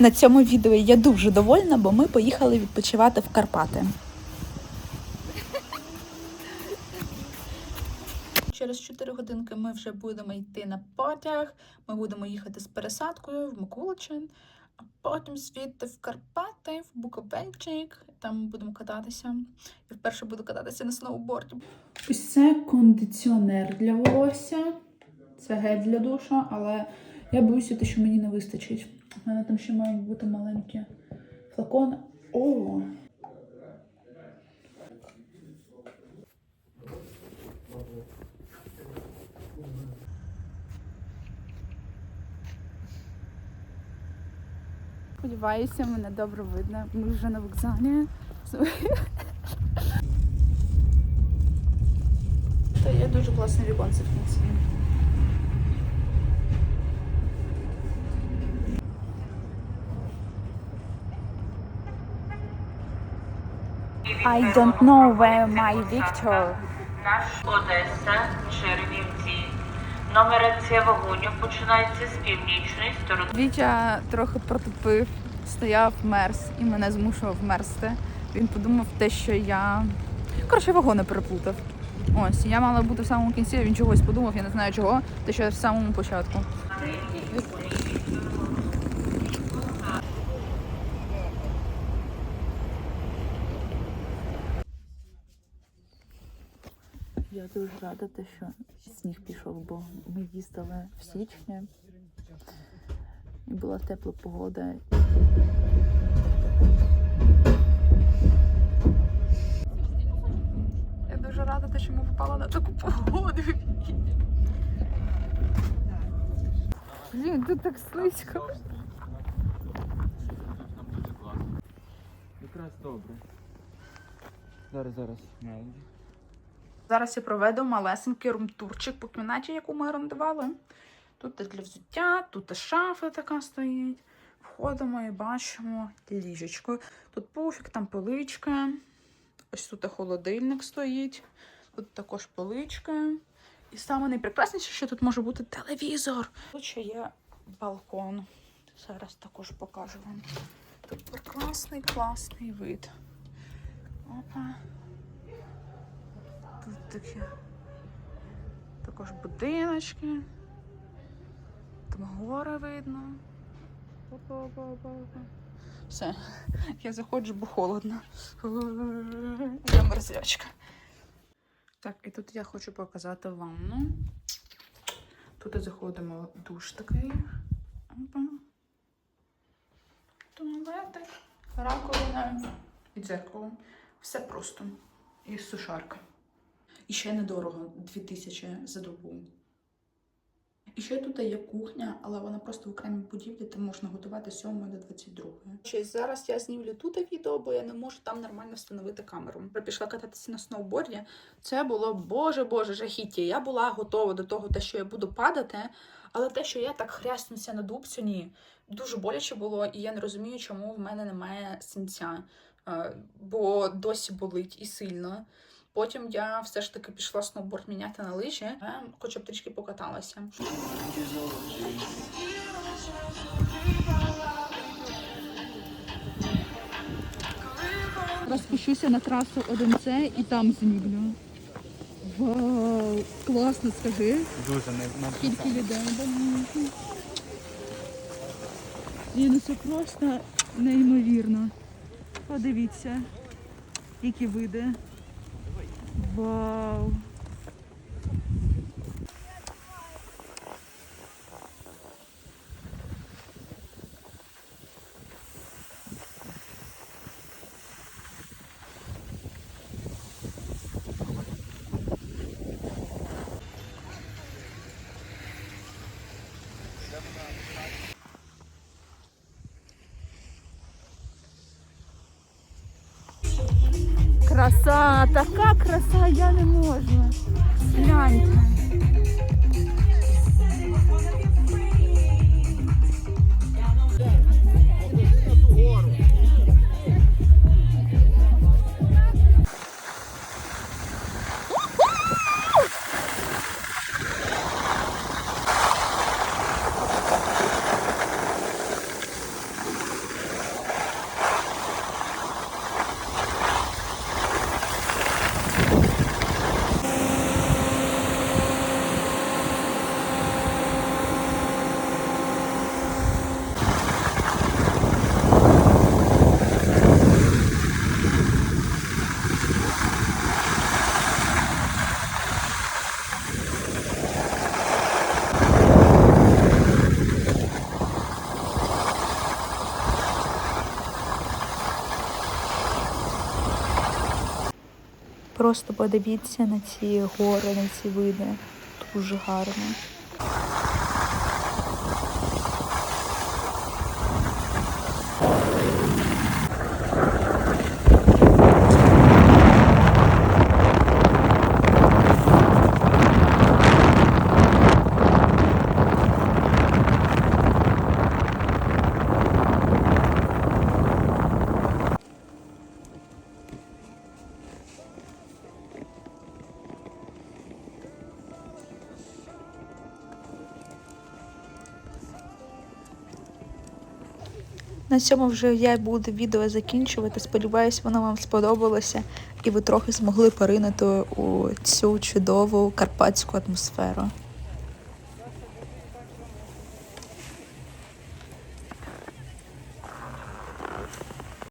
На цьому відео я дуже довольна, бо ми поїхали відпочивати в Карпати. Через 4 годинки ми вже будемо йти на потяг. Ми будемо їхати з пересадкою в Микуличин, а потім звідти в Карпати, в Буковельчик. Там будемо кататися. Я вперше буду кататися на сноуборді. Ось це кондиціонер для волосся. Це гель для душа, але я боюся, те, що мені не вистачить. У мене там ще мають бути маленькі флакони. О! Сподіваюся, мене добре видно. Ми вже на вокзалі. Та є дуже класне віконце в кінці. I don't know where my Victor. Наш Одеса, Чернівці. Номерація вагонів починається з північної сторони. Вітя трохи протупив, стояв мерз і мене змушував мерзти. Він подумав те, що я. Коротше, вагони переплутав. Ось, я мала бути в самому кінці, а він чогось подумав, я не знаю чого, те, що я в самому початку. Я дуже рада, те, що сніг пішов, бо ми їздили в січні. І була тепла погода. Я дуже рада, те, що ми попали на таку погоду. Блін, тут так слизько. Якраз добре. Зараз, зараз. Зараз я проведу малесенький румтурчик по кімнаті, яку ми орендували. Тут для взуття, тут шафа така стоїть. Входимо і бачимо ліжечко. Тут пуфік, там поличка. Ось тут холодильник стоїть. Тут також поличка. І саме найпрекрасніше, що тут може бути телевізор. Тут ще є балкон. Зараз також покажу вам. Тут прекрасний, класний вид. Опа. Тут такі також будиночки. Там гори видно. Все, я заходжу, бо холодно. Я мерзлячка. Так, і тут я хочу показати ванну. Тут заходимо душ такий. Туалетик, раковина і дзеркало. Все просто. І сушарка. І ще недорого 2000 за добу. І ще тут є кухня, але вона просто в окремій будівлі, там можна готувати з 7 до 22. Щось зараз я знімлю тут відео, бо я не можу там нормально встановити камеру. Пішла кататися на сноуборді. Це було боже боже жахіття. Я була готова до того, те, що я буду падати, але те, що я так хряснуся на дубцю, ні, дуже боляче було, і я не розумію, чому в мене немає синця. Е, Бо досі болить і сильно. Потім я все ж таки пішла сноуборд міняти на лижі, е, хоча б трішки покаталася. Розпущуся на трасу 1С і там знімлю. Вау, класно, скажи. Дуже не Скільки людей. Ні, ну це просто неймовірно. Подивіться, які види. Вау. Краса, така краса, я не можу. Гляньте. Просто подивіться на ці гори, на ці види. Дуже гарно. На цьому вже я буду відео закінчувати. Сподіваюсь, воно вам сподобалося і ви трохи змогли поринути у цю чудову карпатську атмосферу.